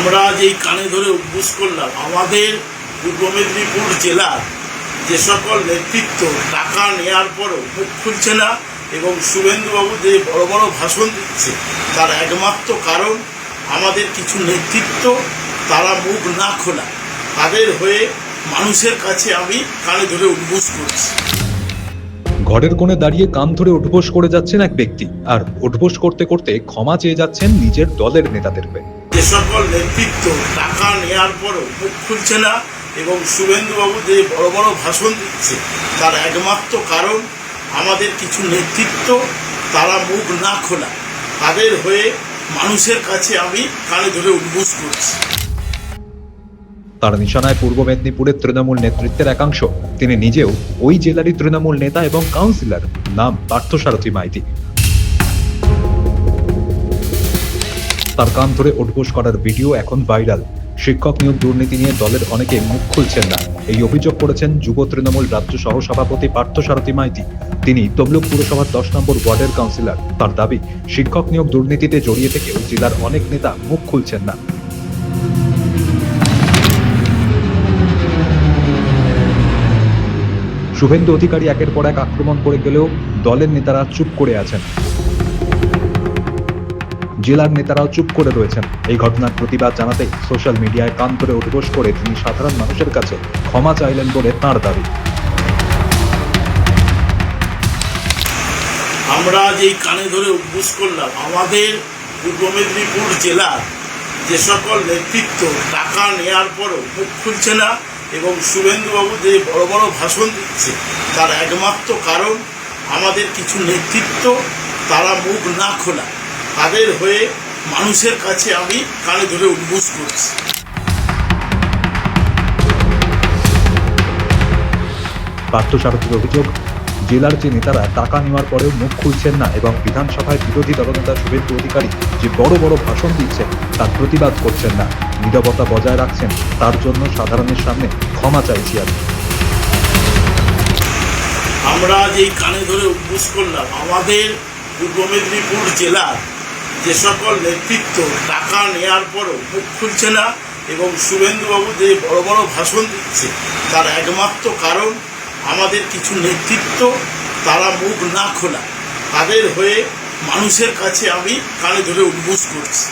আমরা এই কানে ধরে উদ্বোস করলাম, আমাদের পূর্ব মেদিনীপুর জেলার যে সকল নেতৃত্ব টাকা নেওয়ার পরও মুখ খুলছে না এবং শুভেন্দুবাবু যে বড় বড় ভাষণ দিচ্ছে, তার একমাত্র কারণ আমাদের কিছু নেতৃত্ব, তারা মুখ না খোলা। তাদের হয়ে মানুষের কাছে আমি কানে ধরে উদ্বোস করছি। ঘরের কোণে দাঁড়িয়ে কান ধরে উঠবোস করে যাচ্ছেন এক ব্যক্তি, আর উঠবোস করতে করতে ক্ষমা চেয়ে যাচ্ছেন নিজের দলের নেতাদের হয়ে। যে সকল নেতৃত্ব টাকা নেওয়ার পরও মুখ খুলছে না এবং শুভেন্দুবাবু যে বড় বড় ভাষণ দিচ্ছে, তার একমাত্র কারণ আমাদের কিছু নেতৃত্ব, তারা মুখ না খোলা। তাদের হয়ে মানুষের কাছে আমি কানে ধরে উদ্বোস করছি। তার নিশানায় পূর্ব মেদিনীপুরের তৃণমূল নেতৃত্বের একাংশ, তিনি নিজেও ওই জেলারই তৃণমূল নেতা এবং কাউন্সিলর, নাম পার্থসারথী মাইতি। তার কান ধরে উঠবোস করার ভিডিও এখন ভাইরাল। শিক্ষক নিয়োগ দুর্নীতি নিয়ে দলের অনেকে মুখ খুলছেন না। এই অভিযোগ করেছেন যুব তৃণমূল রাজ্য সহসভাপতি পার্থসারথী মাইতি। তিনি তমলুক পুরসভার দশ নম্বর ওয়ার্ডের কাউন্সিলর। তার দাবি, শিক্ষক নিয়োগ দুর্নীতিতে জড়িয়ে থেকেও জেলার অনেক নেতা মুখ খুলছেন না। শুভেন্দু অধিকারী একের পর এক আক্রমণ করে গেলেও দলের নেতারা চুপ করে আছেন। জেলার নেতারাও চুপ করে রয়েছেন। এই ঘটনার প্রতিবাদ জানাতেই সোশ্যাল মিডিয়ায় কান ধরে উদ্ঘোষ করে তিনি সাধারণ মানুষের কাছে ক্ষমা চাইলেন বলে তাঁর দাবি। আমরা এই কানে ধরে উদ্বোস করলাম, আমাদের পূর্ব মেদিনীপুর জেলার যে সকল নেতৃত্ব, টাকা নেওয়ার পরও মুখ খুলছে না এবং শুভেন্দুবাবু যে বড় বড় ভাষণ দিচ্ছে, তার একমাত্র কারণ আমাদের কিছু নেতৃত্ব, তারা মুখ না খোলা। তাদের হয়ে মানুষের কাছে আমি কানে ধরে উদ্বোস করছি। পার্থসারথীর অভিযোগ জেলার যে নেতারা টাকা নেওয়ার পরেও মুখ খুলছেন না এবং বিধানসভায় বিরোধী দলনেতা শুভেন্দু অধিকারী যে বড় বড় ভাষণ দিচ্ছেন তার প্রতিবাদ করছেন না। নীরবতা বজায় রাখছেন তার জন্য সাধারণের সামনে ক্ষমা চাইছি আমি। আমরা এই কানে ধরে উদ্বোস করলাম আমাদের পূর্ব মেদিনীপুর জেলার যে সকল নেতৃত্ব টাকা নেওয়ার পরও মুখ খুলছে না এবং শুভেন্দুবাবু যে বড় বড় ভাষণ দিচ্ছে, তার একমাত্র কারণ আমাদের কিছু নেতৃত্ব, তারা মুখ না খোলা। তাদের হয়ে মানুষের কাছে আমি কানে ধরে উদ্বোধ করছি।